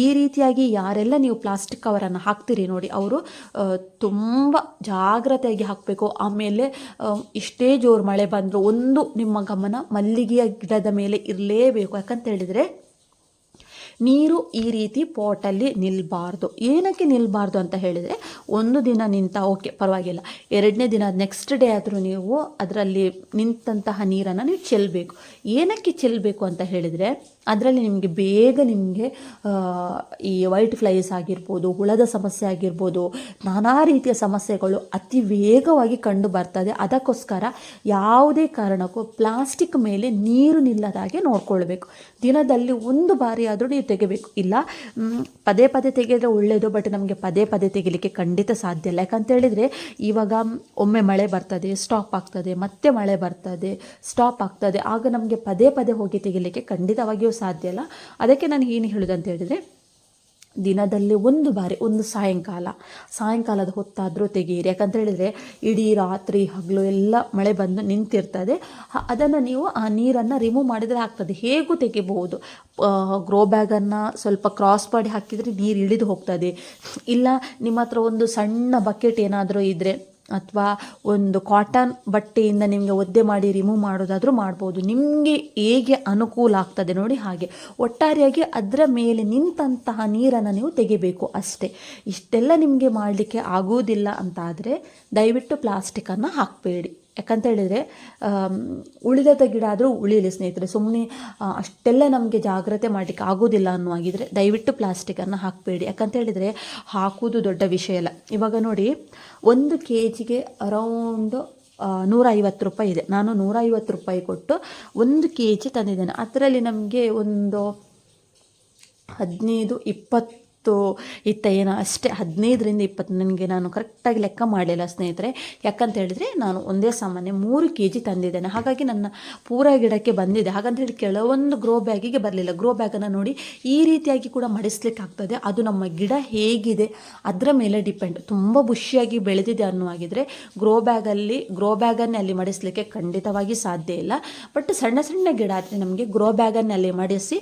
ಈ ರೀತಿಯಾಗಿ ಯಾರೆಲ್ಲ ನೀವು ಪ್ಲಾಸ್ಟಿಕ್ ಕವರನ್ನು ಹಾಕ್ತೀರಿ ನೋಡಿ, ಅವರು ತುಂಬ ಜಾಗ್ರತೆಯಾಗಿ ಹಾಕಬೇಕು. ಆಮೇಲೆ ಇಷ್ಟೇ ಜೋರು ಮಳೆ ಬಂದರೂ ಒಂದು ನಿಮ್ಮ ಗಮನ ಮಲ್ಲಿಗೆಯ ಗಿಡದ ಮೇಲೆ ಇರಲೇಬೇಕು. ಯಾಕಂತ ಹೇಳಿದರೆ ನೀರು ಈ ರೀತಿ ಪಾಟಲ್ಲಿ ನಿಲ್ಲಬಾರ್ದು ಏನಕ್ಕೆ ನಿಲ್ಲಬಾರ್ದು ಅಂತ ಹೇಳಿದರೆ, ಒಂದು ದಿನ ನಿಂತ, ಓಕೆ, ಪರವಾಗಿಲ್ಲ. ಎರಡನೇ ದಿನ ನೆಕ್ಸ್ಟ್ ಡೇ ಆದರೂ ನೀವು ಅದರಲ್ಲಿ ನಿಂತಹ ನೀರನ್ನು ನೀವು ಚೆಲ್ಲಬೇಕು ಏನಕ್ಕೆ ಚೆಲ್ಲಬೇಕು ಅಂತ ಹೇಳಿದರೆ, ಅದರಲ್ಲಿ ನಿಮಗೆ ಬೇಗ ನಿಮಗೆ ಈ ವೈಟ್ ಫ್ಲೈಸ್ ಆಗಿರ್ಬೋದು, ಹುಳದ ಸಮಸ್ಯೆ ಆಗಿರ್ಬೋದು, ನಾನಾ ರೀತಿಯ ಸಮಸ್ಯೆಗಳು ಅತಿ ವೇಗವಾಗಿ ಕಂಡು ಬರ್ತದೆ. ಅದಕ್ಕೋಸ್ಕರ ಯಾವುದೇ ಕಾರಣಕ್ಕೂ ಪ್ಲಾಸ್ಟಿಕ್ ಮೇಲೆ ನೀರು ನಿಲ್ಲದಾಗೆ ನೋಡ್ಕೊಳ್ಬೇಕು. ದಿನದಲ್ಲಿ ಒಂದು ಬಾರಿ ಆದರೂ ತೆಗಿಬೇಕು. ಇಲ್ಲ ಪದೇ ಪದೇ ತೆಗೆದ್ರೆ ಒಳ್ಳೆಯದು ಬಟ್ ನಮಗೆ ಪದೇ ಪದೇ ತೆಗಿಲಿಕ್ಕೆ ಖಂಡಿತ ಸಾಧ್ಯ ಇಲ್ಲ. ಯಾಕಂತ ಹೇಳಿದರೆ, ಇವಾಗ, ಒಮ್ಮೆ ಮಳೆ ಬರ್ತದೆ ಸ್ಟಾಪ್ ಆಗ್ತದೆ, ಮತ್ತೆ ಮಳೆ ಬರ್ತದೆ ಸ್ಟಾಪ್ ಆಗ್ತದೆ, ಆಗ ನಮಗೆ ಪದೇ ಪದೇ ಹೋಗಿ ತೆಗಿಲಿಕ್ಕೆ ಖಂಡಿತವಾಗಿಯೂ ಸಾಧ್ಯ ಇಲ್ಲ. ಅದಕ್ಕೆ ನಾನು ಏನು ಹೇಳೋದು ಅಂತ ಹೇಳಿದರೆ ದಿನದಲ್ಲಿ ಒಂದು ಬಾರಿ, ಒಂದು ಸಾಯಂಕಾಲ. ಸಾಯಂಕಾಲದ ಹೊತ್ತಾದರೂ ತೆಗೆಯಿರಿ ಯಾಕಂತ ಹೇಳಿದರೆ, ಇಡೀ ರಾತ್ರಿ ಹಗಲು ಎಲ್ಲ ಮಳೆ ಬಂದು ನಿಂತಿರ್ತದೆ. ಅದನ್ನು ನೀವು ಆ ನೀರನ್ನು ರಿಮೂವ್ ಮಾಡಿದರೆ ಆಗ್ತದೆ. ಹೇಗೂ ತೆಗಿಬಹುದು. ಗ್ರೋ ಬ್ಯಾಗನ್ನು ಸ್ವಲ್ಪ ಕ್ರಾಸ್ ಮಾಡಿ ಹಾಕಿದರೆ ನೀರು ಇಳಿದು ಹೋಗ್ತದೆ. ಇಲ್ಲ, ನಿಮ್ಮ ಹತ್ರ ಒಂದು ಸಣ್ಣ ಬಕೆಟ್ ಏನಾದರೂ ಇದ್ದರೆ ಅಥವಾ ಒಂದು ಕಾಟನ್ ಬಟ್ಟೆಯಿಂದ ನಿಮಗೆ ಒದ್ದೆ ಮಾಡಿ ರಿಮೂವ್ ಮಾಡೋದಾದರೂ ಮಾಡ್ಬೋದು. ನಿಮಗೆ ಹೇಗೆ ಅನುಕೂಲ ಆಗ್ತದೆ ನೋಡಿ ಹಾಗೆ. ಒಟ್ಟಾರೆಯಾಗಿ ಅದರ ಮೇಲೆ ನಿಂತಹ ನೀರನ್ನು ನೀವು ತೆಗಿಬೇಕು ಅಷ್ಟೇ. ಇಷ್ಟೆಲ್ಲ ನಿಮಗೆ ಮಾಡಲಿಕ್ಕೆ ಆಗುವುದಿಲ್ಲ ಅಂತಾದರೆ ದಯವಿಟ್ಟು ಪ್ಲಾಸ್ಟಿಕನ್ನು ಹಾಕಬೇಡಿ. ಯಾಕಂತ ಹೇಳಿದರೆ ಉಳಿದದ ಗಿಡ ಆದರೂ ಉಳಿಯಲಿ ಸ್ನೇಹಿತರೆ. ಸುಮ್ಮನೆ ಅಷ್ಟೆಲ್ಲ ನಮಗೆ ಜಾಗ್ರತೆ ಮಾಡಲಿಕ್ಕೆ ಆಗೋದಿಲ್ಲ ಅನ್ನುವಾಗಿದ್ರೆ ದಯವಿಟ್ಟು ಪ್ಲಾಸ್ಟಿಕನ್ನು ಹಾಕಬೇಡಿ. ಯಾಕಂತ ಹೇಳಿದರೆ ಹಾಕುವುದು ದೊಡ್ಡ ವಿಷಯ ಅಲ್ಲ. ಇವಾಗ ನೋಡಿ, ಒಂದು ಕೆ ಜಿಗೆ ಅರೌಂಡು ನೂರೈವತ್ತು ರೂಪಾಯಿ ಇದೆ. ನಾನು ನೂರ ಐವತ್ತು ರೂಪಾಯಿ ಕೊಟ್ಟು ಒಂದು ಕೆ ಜಿ ತಂದಿದ್ದೇನೆ. ಅದರಲ್ಲಿ ನಮಗೆ ಒಂದು ಹದಿನೈದು, ಇಪ್ಪತ್ತು ಇತ್ತ ಏನೋ ಅಷ್ಟೇ, ಹದಿನೈದರಿಂದ ಇಪ್ಪತ್ತು ನನಗೆ ನಾನು ಕರೆಕ್ಟಾಗಿ ಲೆಕ್ಕ ಮಾಡಲಿಲ್ಲ ಸ್ನೇಹಿತರೆ. ಯಾಕಂತ ಹೇಳಿದರೆ ನಾನು ಒಂದೇ ಸಾಮಾನ್ಯ ಮೂರು ಕೆ ಜಿ ತಂದಿದ್ದೇನೆ. ಹಾಗಾಗಿ ನನ್ನ ಪೂರ ಗಿಡಕ್ಕೆ ಬಂದಿದೆ. ಹಾಗಂತ ಹೇಳಿ ಕೆಲವೊಂದು ಗ್ರೋ ಬ್ಯಾಗಿಗೆ ಬರಲಿಲ್ಲ. ಗ್ರೋ ಬ್ಯಾಗನ್ನು ನೋಡಿ ಈ ರೀತಿಯಾಗಿ ಕೂಡ ಮಡಿಸ್ಲಿಕ್ಕೆ ಆಗ್ತದೆ. ಅದು ನಮ್ಮ ಗಿಡ ಹೇಗಿದೆ ಅದರ ಮೇಲೆ ಡಿಪೆಂಡ್ ತುಂಬ ಬುಷಿಯಾಗಿ ಬೆಳೆದಿದೆ ಅನ್ನುವಾಗಿದ್ರೆ ಗ್ರೋ ಬ್ಯಾಗಲ್ಲಿ ಗ್ರೋ ಬ್ಯಾಗನ್ನೇ ಅಲ್ಲಿ ಮಡಿಸಲಿಕ್ಕೆ ಖಂಡಿತವಾಗಿ ಸಾಧ್ಯ ಇಲ್ಲ. ಬಟ್ ಸಣ್ಣ ಸಣ್ಣ ಗಿಡ ಆದರೆ ನಮಗೆ ಗ್ರೋ ಬ್ಯಾಗನ್ನೇ ಅಲ್ಲಿ ಮಡಿಸಿ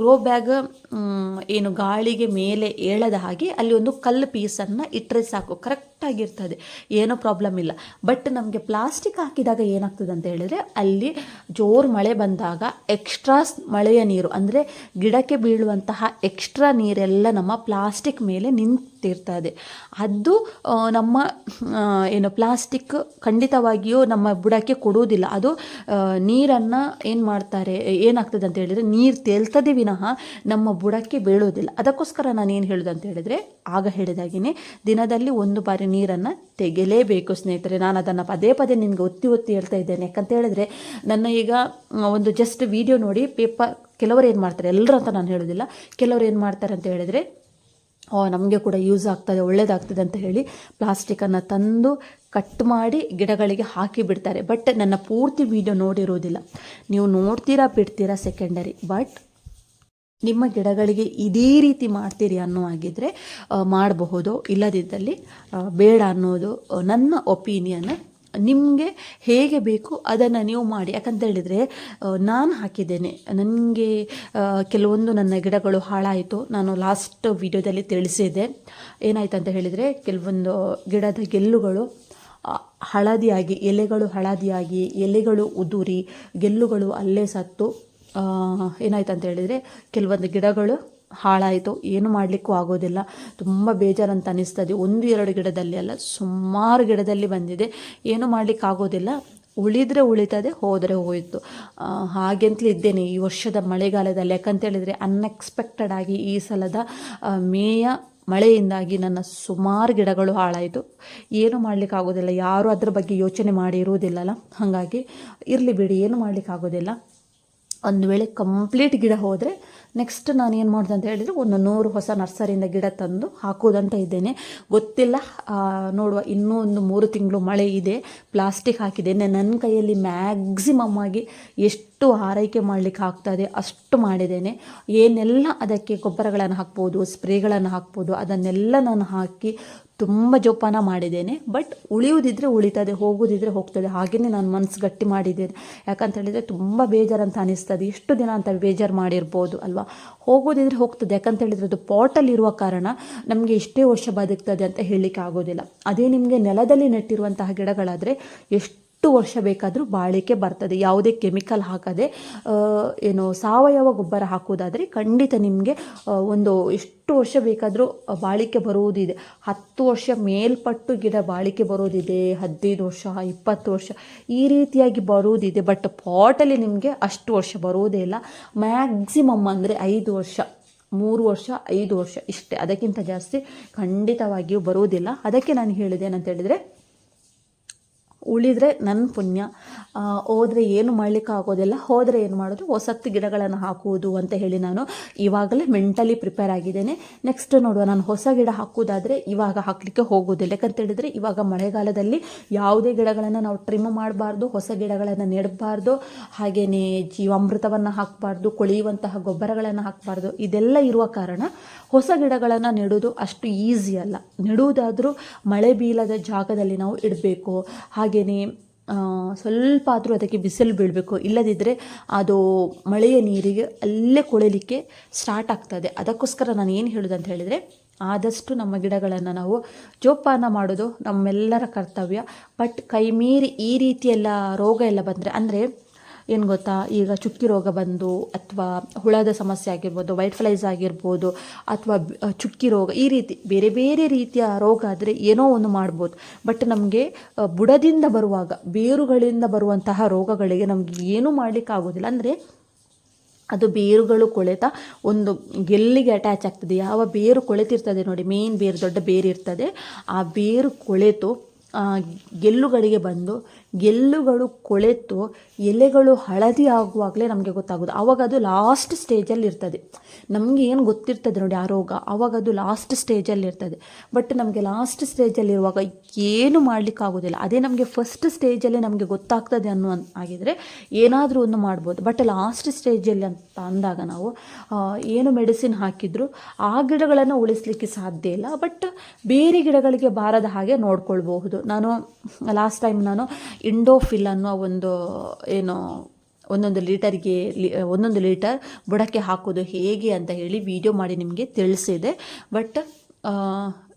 ಗ್ರೋ ಬ್ಯಾಗ್ ಏನು ಗಾಳಿಗೆ ಮೇಲೆ ಏಳದ ಹಾಗೆ ಅಲ್ಲಿ ಒಂದು ಕಲ್ಲು ಪೀಸನ್ನು ಇಟ್ಟರೆ ಸಾಕು. ಕರೆಕ್ಟಾಗಿರ್ತದೆ. ಏನೂ ಪ್ರಾಬ್ಲಮ್ ಇಲ್ಲ. ಬಟ್ ನಮಗೆ ಪ್ಲಾಸ್ಟಿಕ್ ಹಾಕಿದಾಗ ಏನಾಗ್ತದೆ ಅಂತ ಹೇಳಿದರೆ, ಅಲ್ಲಿ ಜೋರು ಮಳೆ ಬಂದಾಗ ಎಕ್ಸ್ಟ್ರಾ ಮಳೆಯ ನೀರು, ಅಂದರೆ ಗಿಡಕ್ಕೆ ಬೀಳುವಂತಹ ಎಕ್ಸ್ಟ್ರಾ ನೀರೆಲ್ಲ ನಮ್ಮ ಪ್ಲಾಸ್ಟಿಕ್ ಮೇಲೆ ನಿಂತಿರ್ತದೆ ಅದು ನಮ್ಮ ಏನು ಪ್ಲಾಸ್ಟಿಕ್ ಖಂಡಿತವಾಗಿಯೂ ನಮ್ಮ ಬುಡಕ್ಕೆ ಕೊಡುವುದಿಲ್ಲ. ಅದು ನೀರನ್ನು ಏನು ಮಾಡ್ತಾರೆ, ಏನಾಗ್ತದೆ ಅಂತ ಹೇಳಿದರೆ, ನೀರು ತೇಲ್ತದೆ ವಿನಃ ನಮ್ಮ ಬುಡಕ್ಕೆ ಬೀಳೋದಿಲ್ಲ ಅದಕ್ಕೋಸ್ಕರ ನಾನು ಏನು ಹೇಳೋದು ಅಂತ ಹೇಳಿದರೆ, ಆಗ ಹೇಳಿದಾಗಿನೇ ದಿನದಲ್ಲಿ ಒಂದು ಬಾರಿ ನೀರನ್ನು ತೆಗೆಯಲೇಬೇಕು ಸ್ನೇಹಿತರೆ. ನಾನು ಅದನ್ನು ಪದೇ ಪದೇ ನಿಮಗೆ ಒತ್ತಿ ಒತ್ತಿ ಹೇಳ್ತಾ ಇದ್ದೇನೆ. ಯಾಕಂತ ಹೇಳಿದ್ರೆ, ನನ್ನ ಈಗ ಒಂದು ಜಸ್ಟ್ ವಿಡಿಯೋ ನೋಡಿ ಪೇಪರ್ ಕೆಲವರು ಏನು ಮಾಡ್ತಾರೆ ಎಲ್ಲರೂ ಅಂತ ನಾನು ಹೇಳೋದಿಲ್ಲ. ಕೆಲವರು ಏನು ಮಾಡ್ತಾರೆ ಅಂತ ಹೇಳಿದರೆ ನಮಗೆ ಕೂಡ ಯೂಸ್ ಆಗ್ತದೆ, ಒಳ್ಳೇದಾಗ್ತದೆ ಅಂತ ಹೇಳಿ ಪ್ಲಾಸ್ಟಿಕನ್ನು ತಂದು ಕಟ್ ಮಾಡಿ ಗಿಡಗಳಿಗೆ ಹಾಕಿ ಬಿಡ್ತಾರೆ. ಬಟ್ ನನ್ನ ಪೂರ್ತಿ ವಿಡಿಯೋ ನೋಡಿರೋದಿಲ್ಲ. ನೀವು ನೋಡ್ತೀರಾ ಬಿಡ್ತೀರಾ ಸೆಕೆಂಡರಿ ಬಟ್ ನಿಮ್ಮ ಗಿಡಗಳಿಗೆ ಇದೇ ರೀತಿ ಮಾಡ್ತೀರಿ ಅನ್ನೋ ಹಾಗಿದ್ರೆ ಮಾಡಬಹುದು. ಇಲ್ಲದಿದ್ದಲ್ಲಿ ಬೇಡ ಅನ್ನೋದು ನನ್ನ ಒಪಿನಿಯನ್. ನಿಮಗೆ ಹೇಗೆ ಬೇಕು ಅದನ್ನು ನೀವು ಮಾಡಿ. ಯಾಕಂತ ಹೇಳಿದರೆ ನಾನು ಹಾಕಿದ್ದೇನೆ. ನನಗೆ ಕೆಲವೊಂದು ನನ್ನ ಗಿಡಗಳು ಹಾಳಾಯಿತು. ನಾನು ಲಾಸ್ಟ್ ವಿಡಿಯೋದಲ್ಲಿ ತಿಳಿಸಿದೆ ಏನಾಯ್ತು ಅಂತ ಹೇಳಿದರೆ, ಕೆಲವೊಂದು ಗಿಡದ ಗೆಲ್ಲುಗಳು ಹಳದಿಯಾಗಿ, ಎಲೆಗಳು ಹಳದಿಯಾಗಿ, ಎಲೆಗಳು ಉದುರಿ, ಗೆಲ್ಲುಗಳು ಅಲ್ಲೇ ಸತ್ತು ಏನಾಯ್ತು ಅಂತ ಹೇಳಿದರೆ ಕೆಲವೊಂದು ಗಿಡಗಳು ಹಾಳಾಯಿತು, ಏನು ಮಾಡಲಿಕ್ಕೂ ಆಗೋದಿಲ್ಲ. ತುಂಬ ಬೇಜಾರಂತ ಅನಿಸ್ತದೆ ಒಂದು, ಎರಡು ಗಿಡದಲ್ಲಿ ಅಲ್ಲ, ಸುಮಾರು ಗಿಡದಲ್ಲಿ ಬಂದಿದೆ. ಏನು ಮಾಡಲಿಕ್ಕೆ ಆಗೋದಿಲ್ಲ. ಉಳಿದರೆ ಉಳಿತದೆ, ಹೋದರೆ ಹೋಯಿತು. ಹಾಗೆಂತಲೇ ಇದ್ದೇನೆ ಈ ವರ್ಷದ ಮಳೆಗಾಲದಲ್ಲಿ. ಯಾಕಂತೇಳಿದರೆ ಅನ್ಎಕ್ಸ್ಪೆಕ್ಟೆಡ್ ಆಗಿ ಈ ಸಲದ ಮೇಯ ಮಳೆಯಿಂದಾಗಿ ನನ್ನ ಸುಮಾರು ಗಿಡಗಳು ಹಾಳಾಯಿತು. ಏನು ಮಾಡಲಿಕ್ಕೆ ಆಗೋದಿಲ್ಲ. ಯಾರೂ ಅದ್ರ ಬಗ್ಗೆ ಯೋಚನೆ ಮಾಡಿರುವುದಿಲ್ಲಲ್ಲ ಹಾಗಾಗಿ ಇರಲಿ ಬಿಡಿ, ಏನು ಮಾಡಲಿಕ್ಕೆ ಆಗೋದಿಲ್ಲ. ಒಂದು ವೇಳೆ ಕಂಪ್ಲೀಟ್ ಗಿಡ ಹೋದರೆ ನೆಕ್ಸ್ಟ್ ನಾನು ಏನು ಮಾಡಿದೆ ಅಂತ ಹೇಳಿದರೆ ಒಂದು ನೂರು ಹೊಸ ನರ್ಸರಿಯಿಂದ ಗಿಡ ತಂದು ಹಾಕೋದಂತ ಇದ್ದೇನೆ. ಗೊತ್ತಿಲ್ಲ. ನೋಡುವ ಇನ್ನೂ ಒಂದು ಮೂರು ತಿಂಗಳು ಮಳೆ ಇದೆ. ಪ್ಲಾಸ್ಟಿಕ್ ಹಾಕಿದ್ದೇನೆ ನನ್ನ ಕೈಯಲ್ಲಿ ಮ್ಯಾಕ್ಸಿಮಮ್ ಆಗಿ ಎಷ್ಟು ಆರೈಕೆ ಮಾಡಲಿಕ್ಕೆ ಆಗ್ತದೆ ಅಷ್ಟು ಮಾಡಿದ್ದೇನೆ. ಏನೆಲ್ಲ ಅದಕ್ಕೆ ಗೊಬ್ಬರಗಳನ್ನು ಹಾಕ್ಬೋದು ಸ್ಪ್ರೇಗಳನ್ನು ಹಾಕ್ಬೋದು, ಅದನ್ನೆಲ್ಲ ನಾನು ಹಾಕಿ ತುಂಬ ಜೋಪಾನ ಮಾಡಿದ್ದೇನೆ ಬಟ್ ಉಳಿಯೋದಿದ್ರೆ ಉಳಿತದೆ ಹೋಗುವುದಿದ್ರೆ ಹೋಗ್ತದೆ. ಹಾಗೆಯೇ ನಾನು ಮನಸ್ಸು ಗಟ್ಟಿ ಮಾಡಿದ್ದೇನೆ. ಯಾಕಂತ ಹೇಳಿದರೆ ತುಂಬ ಬೇಜಾರಂತ ಅನಿಸ್ತದೆ. ಎಷ್ಟು ದಿನ ಅಂತ ಬೇಜಾರು ಮಾಡಿರ್ಬೋದು, ಅಲ್ವಾ? ಹೋಗೋದಿದ್ರೆ ಹೋಗ್ತದೆ. ಯಾಕಂತ ಹೇಳಿದರೆ ಅದು ಪಾಟಲ್ಲಿ ಇರುವ ಕಾರಣ ನಮಗೆ ಎಷ್ಟೇ ವರ್ಷ ಬದುಕ್ತದೆ ಅಂತ ಹೇಳಲಿಕ್ಕೆ ಆಗೋದಿಲ್ಲ ಅದೇ ನಿಮಗೆ ನೆಲದಲ್ಲಿ ನೆಟ್ಟಿರುವಂತಹ ಗಿಡಗಳಾದರೆ ಎಷ್ಟು ಎಷ್ಟು ವರ್ಷ ಬೇಕಾದರೂ ಬಾಳಿಕೆ ಬರ್ತದೆ. ಯಾವುದೇ ಕೆಮಿಕಲ್ ಹಾಕದೆ ಏನು ಸಾವಯವ ಗೊಬ್ಬರ ಹಾಕೋದಾದರೆ ಖಂಡಿತ ನಿಮಗೆ ಒಂದು ಎಷ್ಟು ವರ್ಷ ಬೇಕಾದರೂ ಬಾಳಿಕೆ ಬರುವುದಿದೆ. ಹತ್ತು ವರ್ಷ ಮೇಲ್ಪಟ್ಟು ಗಿಡ ಬಾಳಿಕೆ ಬರೋದಿದೆ ಹದಿನೈದು ವರ್ಷ, ಇಪ್ಪತ್ತು ವರ್ಷ, ಈ ರೀತಿಯಾಗಿ ಬರುವುದಿದೆ. ಬಟ್ ಪಾಟಲ್ಲಿ ನಿಮಗೆ ಅಷ್ಟು ವರ್ಷ ಬರುವುದೇ ಇಲ್ಲ. ಮ್ಯಾಕ್ಸಿಮಮ್ ಅಂದರೆ ಐದು ವರ್ಷ, ಮೂರು ವರ್ಷ, ಐದು ವರ್ಷ ಇಷ್ಟೇ. ಅದಕ್ಕಿಂತ ಜಾಸ್ತಿ ಖಂಡಿತವಾಗಿಯೂ ಬರುವುದಿಲ್ಲ. ಅದಕ್ಕೆ ನಾನು ಹೇಳಿದೆ ಏನಂತ ಹೇಳಿದರೆ ಉಳಿದರೆ ನನ್ನ ಪುಣ್ಯ. ಹೋದರೆ ಏನು ಮಾಡಲಿಕ್ಕೆ ಆಗೋದಿಲ್ಲ. ಹೋದರೆ ಏನು ಮಾಡೋದು? ಹೊಸತ್ತು ಗಿಡಗಳನ್ನು ಹಾಕುವುದು ಅಂತ ಹೇಳಿ ನಾನು ಇವಾಗಲೇ ಮೆಂಟಲಿ ಪ್ರಿಪೇರ್ ಆಗಿದ್ದೇನೆ. ನೆಕ್ಸ್ಟ್ ನೋಡುವ, ನಾನು ಹೊಸ ಗಿಡ ಹಾಕುವುದಾದರೆ ಇವಾಗ ಹಾಕಲಿಕ್ಕೆ ಹೋಗೋದಿಲ್ಲ ಯಾಕಂತ ಹೇಳಿದರೆ ಇವಾಗ ಮಳೆಗಾಲದಲ್ಲಿ ಯಾವುದೇ ಗಿಡಗಳನ್ನು ನಾವು ಟ್ರಿಮ್ ಮಾಡಬಾರ್ದು, ಹೊಸ ಗಿಡಗಳನ್ನು ನೆಡಬಾರ್ದು ಹಾಗೆಯೇ ಜೀವಾಮೃತವನ್ನು ಹಾಕಬಾರ್ದು, ಕೊಳೆಯುವಂತಹ ಗೊಬ್ಬರಗಳನ್ನು ಹಾಕಬಾರ್ದು. ಇದೆಲ್ಲ ಇರುವ ಕಾರಣ ಹೊಸ ಗಿಡಗಳನ್ನು ನೆಡೋದು ಅಷ್ಟು ಈಸಿ ಅಲ್ಲ. ನೆಡುವುದಾದರೂ ಮಳೆ ಬೀಳದ ಜಾಗದಲ್ಲಿ ನಾವು ಇಡಬೇಕು. ಹಾಗೆಯೇ ಸ್ವಲ್ಪ ಆದರೂ ಅದಕ್ಕೆ ಬಿಸಿಲು ಬೀಳಬೇಕು. ಇಲ್ಲದಿದ್ದರೆ ಅದು ಮಳೆಯ ನೀರಿಗೆ ಅಲ್ಲೇ ಕೊಳೆಯಲಿಕ್ಕೆ ಸ್ಟಾರ್ಟ್ ಆಗ್ತದೆ. ಅದಕ್ಕೋಸ್ಕರ ನಾನು ಏನು ಹೇಳೋದು ಅಂತ ಹೇಳಿದರೆ, ಆದಷ್ಟು ನಮ್ಮ ಗಿಡಗಳನ್ನು ನಾವು ಜೋಪಾನ ಮಾಡೋದು ನಮ್ಮೆಲ್ಲರ ಕರ್ತವ್ಯ. ಬಟ್ ಕೈ ಮೀರಿ ಈ ರೀತಿಯೆಲ್ಲ ರೋಗ ಎಲ್ಲ ಬಂದರೆ, ಅಂದರೆ ಏನು ಗೊತ್ತಾ? ಈಗ ಚುಕ್ಕಿ ರೋಗ ಬಂದು ಅಥವಾ ಹುಳದ ಸಮಸ್ಯೆ ಆಗಿರ್ಬೋದು, ವೈಟ್ ಫ್ಲೈಸ್ ಆಗಿರ್ಬೋದು, ಅಥವಾ ಚುಕ್ಕಿ ರೋಗ, ಈ ರೀತಿ ಬೇರೆ ಬೇರೆ ರೀತಿಯ ರೋಗ ಆದರೆ ಏನೋ ಒಂದು ಮಾಡ್ಬೋದು. ಬಟ್ ನಮಗೆ ಬುಡದಿಂದ ಬರುವಾಗ, ಬೇರುಗಳಿಂದ ಬರುವಂತಹ ರೋಗಗಳಿಗೆ ನಮಗೆ ಏನೂ ಮಾಡಲಿಕ್ಕೆ ಆಗೋದಿಲ್ಲ. ಅಂದರೆ ಅದು ಬೇರುಗಳು ಕೊಳೆತ ಒಂದು ಗೆಲ್ಲಿಗೆ ಅಟ್ಯಾಚ್ ಆಗ್ತದೆ. ಯಾವ ಬೇರು ಕೊಳೆತಿರ್ತದೆ ನೋಡಿ ಮೇನ್ ಬೇರು, ದೊಡ್ಡ ಬೇರು ಇರ್ತದೆ. ಆ ಬೇರು ಕೊಳೆತು ಗೆಲ್ಲುಗಳಿಗೆ ಬಂದು ಗೆಲ್ಲುಗಳು ಕೊಳೆತು, ಎಲೆಗಳು ಹಳದಿ ಆಗುವಾಗಲೇ ನಮಗೆ ಗೊತ್ತಾಗೋದು ಆವಾಗ ಅದು ಲಾಸ್ಟ್ ಸ್ಟೇಜಲ್ಲಿ ಇರ್ತದೆ. ನಮಗೆ ಏನು ಗೊತ್ತಿರ್ತದೆ ನೋಡಿ ಆ ರೋಗ? ಆವಾಗ ಅದು ಲಾಸ್ಟ್ ಸ್ಟೇಜಲ್ಲಿ ಇರ್ತದೆ. ಬಟ್ ನಮಗೆ ಲಾಸ್ಟ್ ಸ್ಟೇಜಲ್ಲಿರುವಾಗ ಏನು ಮಾಡಲಿಕ್ಕಾಗೋದಿಲ್ಲ ಅದೇ ನಮಗೆ ಫಸ್ಟ್ ಸ್ಟೇಜಲ್ಲೇ ನಮಗೆ ಗೊತ್ತಾಗ್ತದೆ ಅನ್ನೋ ಆಗಿದರೆ ಏನಾದರೂ ಒಂದು ಮಾಡ್ಬೋದು. ಬಟ್ ಲಾಸ್ಟ್ ಸ್ಟೇಜಲ್ಲಿ ಅಂತ ಅಂದಾಗ ನಾವು ಏನು ಮೆಡಿಸಿನ್ ಹಾಕಿದ್ರು ಆ ಗಿಡಗಳನ್ನು ಉಳಿಸ್ಲಿಕ್ಕೆ ಸಾಧ್ಯ ಇಲ್ಲ. ಬಟ್ ಬೇರೆ ಗಿಡಗಳಿಗೆ ಬಾರದ ಹಾಗೆ ನೋಡ್ಕೊಳ್ಬಹುದು. ನಾನು ಲಾಸ್ಟ್ ಟೈಮ್ ನಾನು ಇಂಡೋಫಿಲ್ ಅನ್ನೋ ಒಂದು, ಏನು, ಒಂದೊಂದು ಲೀಟರ್ಗೆ ಒಂದೊಂದು ಲೀಟರ್ ಬುಡಕ್ಕೆ ಹಾಕೋದು ಹೇಗೆ ಅಂತ ಹೇಳಿ ವಿಡಿಯೋ ಮಾಡಿ ನಿಮಗೆ ತಿಳಿಸಿದೆ. ಬಟ್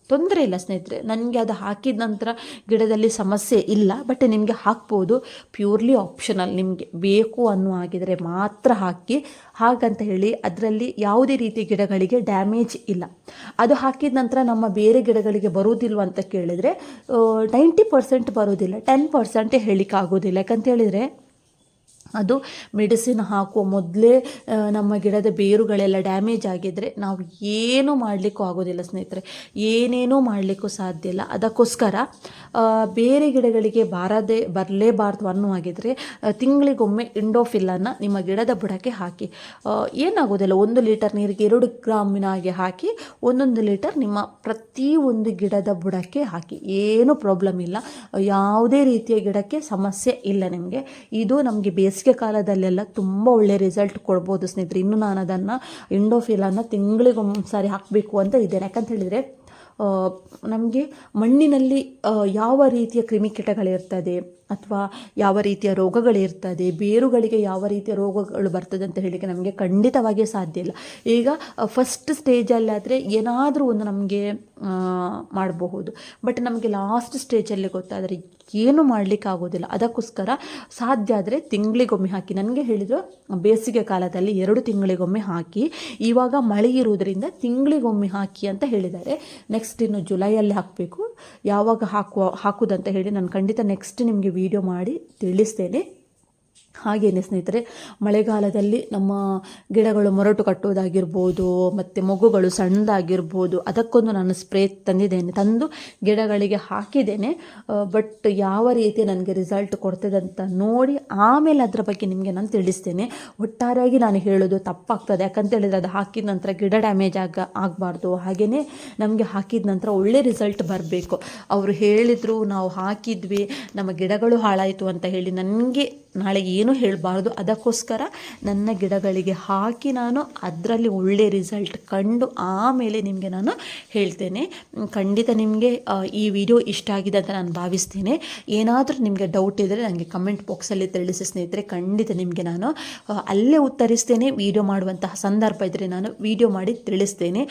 ತೊಂದರೆ ಇಲ್ಲ ಸ್ನೇಹಿತರೆ. ನನಗೆ ಅದು ಹಾಕಿದ ನಂತರ ಗಿಡದಲ್ಲಿ ಸಮಸ್ಯೆ ಇಲ್ಲ ಬಟ್ ನಿಮಗೆ ಹಾಕ್ಬೋದು. ಪ್ಯೂರ್ಲಿ ಆಪ್ಷನಲ್ ನಿಮಗೆ. ಬೇಕು ಅನ್ನೋ ಆಗಿದರೆ ಮಾತ್ರ ಹಾಕಿ. ಹಾಗಂತ ಹೇಳಿ ಅದರಲ್ಲಿ ಯಾವುದೇ ರೀತಿ ಗಿಡಗಳಿಗೆ ಡ್ಯಾಮೇಜ್ ಇಲ್ಲ. ಅದು ಹಾಕಿದ ನಂತರ ನಮ್ಮ ಬೇರೆ ಗಿಡಗಳಿಗೆ ಬರೋದಿಲ್ವ ಅಂತ ಕೇಳಿದರೆ ನೈಂಟಿ ಪರ್ಸೆಂಟ್ ಬರೋದಿಲ್ಲ ಟೆನ್ ಪರ್ಸೆಂಟೇ ಹೇಳಿಕ್ಕಾಗೋದಿಲ್ಲ ಯಾಕಂತ ಹೇಳಿದರೆ ಅದು ಮೆಡಿಸಿನ್ ಹಾಕುವ ಮೊದಲೇ ನಮ್ಮ ಗಿಡದ ಬೇರುಗಳೆಲ್ಲ ಡ್ಯಾಮೇಜ್ ಆಗಿದ್ದರೆ ನಾವು ಏನೂ ಮಾಡಲಿಕ್ಕೂ ಆಗೋದಿಲ್ಲ ಸ್ನೇಹಿತರೆ. ಏನೇನೂ ಮಾಡಲಿಕ್ಕೂ ಸಾಧ್ಯ ಇಲ್ಲ. ಅದಕ್ಕೋಸ್ಕರ ಬೇರೆ ಗಿಡಗಳಿಗೆ ಬಾರದೆ ಬರಲೇಬಾರ್ದು ಅನ್ನುವಾಗಿದ್ದರೆ ತಿಂಗಳಿಗೊಮ್ಮೆ ಇಂಡೋಫಿಲ್ಲನ್ನು ನಿಮ್ಮ ಗಿಡದ ಬುಡಕ್ಕೆ ಹಾಕಿ. ಏನಾಗೋದಿಲ್ಲ. ಒಂದು ಲೀಟರ್ ನೀರಿಗೆ ಎರಡು ಗ್ರಾಮಿನ ಹಾಗೆ ಹಾಕಿ, ಒಂದೊಂದು ಲೀಟರ್ ನಿಮ್ಮ ಪ್ರತಿ ಒಂದು ಗಿಡದ ಬುಡಕ್ಕೆ ಹಾಕಿ. ಏನೂ ಪ್ರಾಬ್ಲಮ್ ಇಲ್ಲ. ಯಾವುದೇ ರೀತಿಯ ಗಿಡಕ್ಕೆ ಸಮಸ್ಯೆ ಇಲ್ಲ ನಿಮಗೆ. ಇದು ನಮಗೆ ಬೇಸಿಗೆ ಕಾಲದಲ್ಲೆಲ್ಲ ತುಂಬ ಒಳ್ಳೆಯ ರಿಸಲ್ಟ್ ಕೊಡ್ಬೋದು ಸ್ನೇಹಿತರೆ. ಇನ್ನು ನಾನು ಅದನ್ನು ಇಂಡೋಫಿಲನ್ನು ತಿಂಗಳಿಗೊಂದ್ಸಾರಿ ಹಾಕಬೇಕು ಅಂತ ಇದ್ದೇನೆ. ಯಾಕಂತ ಹೇಳಿದರೆ ನಮಗೆ ಮಣ್ಣಿನಲ್ಲಿ ಯಾವ ರೀತಿಯ ಕ್ರಿಮಿಕೀಟಗಳಿರ್ತದೆ ಅಥವಾ ಯಾವ ರೀತಿಯ ರೋಗಗಳಿರ್ತದೆ ಬೇರುಗಳಿಗೆ ಯಾವ ರೀತಿಯ ರೋಗಗಳು ಬರ್ತದೆ ಅಂತ ಹೇಳಲಿಕ್ಕೆ ನಮಗೆ ಖಂಡಿತವಾಗಿ ಸಾಧ್ಯ ಇಲ್ಲ. ಈಗ ಫಸ್ಟ್ ಸ್ಟೇಜಲ್ಲಾದರೆ ಏನಾದರೂ ಒಂದು ನಮಗೆ ಮಾಡಬಹುದು. ಬಟ್ ನಮಗೆ ಲಾಸ್ಟ್ ಸ್ಟೇಜಲ್ಲಿ ಗೊತ್ತಾದರೆ ಏನು ಮಾಡಲಿಕ್ಕೆ ಆಗೋದಿಲ್ಲ. ಅದಕ್ಕೋಸ್ಕರ ಸಾಧ್ಯ ಆದರೆ ತಿಂಗಳಿಗೊಮ್ಮೆ ಹಾಕಿ. ನನಗೆ ಹೇಳಿದರು, ಬೇಸಿಗೆ ಕಾಲದಲ್ಲಿ ಎರಡು ತಿಂಗಳಿಗೊಮ್ಮೆ ಹಾಕಿ. ಇವಾಗ ಮಳೆ ಇರುವುದರಿಂದ ತಿಂಗಳಿಗೊಮ್ಮೆ ಹಾಕಿ ಅಂತ ಹೇಳಿದ್ದಾರೆ. ನೆಕ್ಸ್ಟ್ ಇನ್ನು ಜುಲೈಯಲ್ಲಿ ಹಾಕಬೇಕು. ಯಾವಾಗ ಹಾಕುವ ಹಾಕುವುದಂತ ಹೇಳಿ ನಾನು ಖಂಡಿತ ನೆಕ್ಸ್ಟ್ ನಿಮಗೆ ವಿಡಿಯೋ ಮಾಡಿ ತಿಳಿಸ್ತೇನೆ. ಹಾಗೆಯೇ ಸ್ನೇಹಿತರೆ, ಮಳೆಗಾಲದಲ್ಲಿ ನಮ್ಮ ಗಿಡಗಳು ಮೊರಟು ಕಟ್ಟುವುದಾಗಿರ್ಬೋದು, ಮತ್ತು ಮಗುಗಳು ಸಣ್ಣದಾಗಿರ್ಬೋದು, ಅದಕ್ಕೊಂದು ನಾನು ಸ್ಪ್ರೇ ತಂದಿದ್ದೇನೆ. ತಂದು ಗಿಡಗಳಿಗೆ ಹಾಕಿದ್ದೇನೆ. ಬಟ್ ಯಾವ ರೀತಿ ನನಗೆ ರಿಸಲ್ಟ್ ಕೊಡ್ತದೆ ಅಂತ ನೋಡಿ ಆಮೇಲೆ ಅದರ ಬಗ್ಗೆ ನಿಮಗೆ ನಾನು ತಿಳಿಸ್ತೇನೆ. ಒಟ್ಟಾರೆಯಾಗಿ ನಾನು ಹೇಳೋದು ತಪ್ಪಾಗ್ತದೆ. ಯಾಕಂತ ಹೇಳಿದರೆ ಅದು ಹಾಕಿದ ನಂತರ ಗಿಡ ಡ್ಯಾಮೇಜ್ ಆಗ, ಆಗಬಾರ್ದು. ಹಾಗೆಯೇ ನಮಗೆ ಹಾಕಿದ ನಂತರ ಒಳ್ಳೆ ರಿಸಲ್ಟ್ ಬರಬೇಕು. ಅವರು ಹೇಳಿದರು, ನಾವು ಹಾಕಿದ್ವಿ, ನಮ್ಮ ಗಿಡಗಳು ಹಾಳಾಯಿತು ಅಂತ ಹೇಳಿ ನನಗೆ ನಾಳೆ ಏನೂ ಹೇಳಬಾರ್ದು, ಅದಕ್ಕೋಸ್ಕರ ನನ್ನ ಗಿಡಗಳಿಗೆ ಹಾಕಿ ನಾನು ಅದರಲ್ಲಿ ಒಳ್ಳೆ ರಿಸಲ್ಟ್ ಕಂಡು ಆಮೇಲೆ ನಿಮಗೆ ನಾನು ಹೇಳ್ತೇನೆ. ಖಂಡಿತ ನಿಮಗೆ ಈ ವಿಡಿಯೋ ಇಷ್ಟ ಆಗಿದೆ ಅಂತ ನಾನು ಭಾವಿಸ್ತೇನೆ. ಏನಾದರೂ ನಿಮಗೆ ಡೌಟ್ ಇದ್ದರೆ ನನಗೆ ಕಮೆಂಟ್ ಬಾಕ್ಸಲ್ಲಿ ತಿಳಿಸಿ ಸ್ನೇಹಿತರೆ, ಖಂಡಿತ ನಿಮಗೆ ನಾನು ಅಲ್ಲೇ ಉತ್ತರಿಸ್ತೇನೆ. ವಿಡಿಯೋ ಮಾಡುವಂತಹ ಸಂದರ್ಭ ಇದ್ದರೆ ನಾನು ವಿಡಿಯೋ ಮಾಡಿ ತಿಳಿಸ್ತೇನೆ.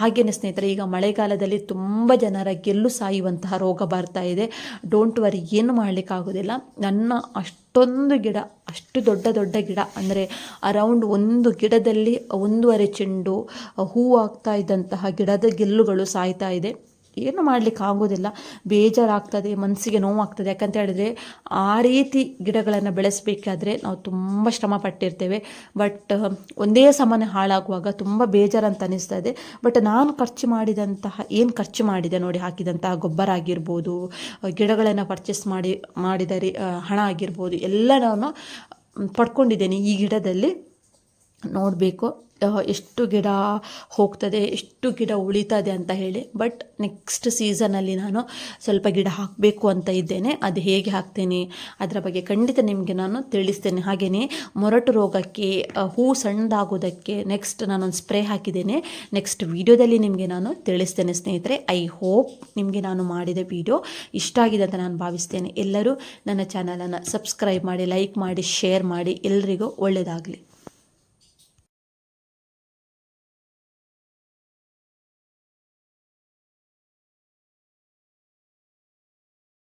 ಹಾಗೆಯೇ ಸ್ನೇಹಿತರೆ, ಈಗ ಮಳೆಗಾಲದಲ್ಲಿ ತುಂಬ ಜನರ ಗೆಲ್ಲು ಸಾಯುವಂತಹ ರೋಗ ಬರ್ತಾ ಇದೆ. ಡೋಂಟ್ ವರಿ ಏನು ಮಾಡಲಿಕ್ಕಾಗೋದಿಲ್ಲ. ನನ್ನ ಅಷ್ಟೊಂದು ಗಿಡ, ಅಷ್ಟು ದೊಡ್ಡ ದೊಡ್ಡ ಗಿಡ, ಅಂದರೆ ಅರೌಂಡ್ ಒಂದು ಗಿಡದಲ್ಲಿ ಒಂದೂವರೆ ಚೆಂಡು ಆಗ್ತಾ ಇದ್ದಂತಹ ಗಿಡದ ಗೆಲ್ಲುಗಳು ಸಾಯ್ತಾ ಇದೆ. ಏನು ಮಾಡಲಿಕ್ಕೆ ಆಗೋದಿಲ್ಲ. ಬೇಜಾರಾಗ್ತದೆ ಮನಸ್ಸಿಗೆ ನೋವಾಗ್ತದೆ. ಯಾಕಂತ ಹೇಳಿದ್ರೆ ಆ ರೀತಿ ಗಿಡಗಳನ್ನು ಬೆಳೆಸಬೇಕಾದ್ರೆ ನಾವು ತುಂಬ ಶ್ರಮ ಪಟ್ಟಿರ್ತೇವೆ. ಬಟ್, ಒಂದೇ ಸಮಾನ ಹಾಳಾಗುವಾಗ ತುಂಬ ಬೇಜಾರಂತ ಅನಿಸ್ತದೆ ಬಟ್, ನಾನು ಖರ್ಚು ಮಾಡಿದಂತಹ, ಏನು ಖರ್ಚು ಮಾಡಿದೆ ನೋಡಿ ಹಾಕಿದಂತಹ ಗೊಬ್ಬರ ಆಗಿರ್ಬೋದು, ಗಿಡಗಳನ್ನು ಪರ್ಚೇಸ್ ಮಾಡಿ ಮಾಡಿದ ಹಣ ಆಗಿರ್ಬೋದು, ಎಲ್ಲ ನಾನು ಪಡ್ಕೊಂಡಿದ್ದೇನೆ ಈ ಗಿಡದಲ್ಲಿ. ನೋಡಬೇಕು. ಎಷ್ಟು ಗಿಡ ಹೋಗ್ತದೆ, ಎಷ್ಟು ಗಿಡ ಉಳಿತದೆ ಅಂತ ಹೇಳಿ. ಬಟ್ ನೆಕ್ಸ್ಟ್ ಸೀಸನಲ್ಲಿ ನಾನು ಸ್ವಲ್ಪ ಗಿಡ ಹಾಕಬೇಕು ಅಂತ ಇದ್ದೇನೆ. ಅದು ಹೇಗೆ ಹಾಕ್ತೇನೆ, ಅದರ ಬಗ್ಗೆ ಖಂಡಿತ ನಿಮಗೆ ನಾನು ತಿಳಿಸ್ತೇನೆ. ಹಾಗೆಯೇ ಮೊರಟು ರೋಗಕ್ಕೆ ಹೂ ಸಣ್ಣದಾಗೋದಕ್ಕೆ ನೆಕ್ಸ್ಟ್ ನಾನೊಂದು ಸ್ಪ್ರೇ ಹಾಕಿದ್ದೇನೆ. ನೆಕ್ಸ್ಟ್ ವಿಡಿಯೋದಲ್ಲಿ ನಿಮಗೆ ನಾನು ತಿಳಿಸ್ತೇನೆ ಸ್ನೇಹಿತರೆ. ಐ ಹೋಪ್ ನಿಮಗೆ ನಾನು ಮಾಡಿದ ವಿಡಿಯೋ ಇಷ್ಟ ಆಗಿದೆ ಅಂತ ನಾನು ಭಾವಿಸ್ತೇನೆ. ಎಲ್ಲರೂ ನನ್ನ ಚಾನಲನ್ನು ಸಬ್ಸ್ಕ್ರೈಬ್ ಮಾಡಿ ಲೈಕ್ ಮಾಡಿ ಶೇರ್ ಮಾಡಿ. ಎಲ್ರಿಗೂ ಒಳ್ಳೆಯದಾಗಲಿ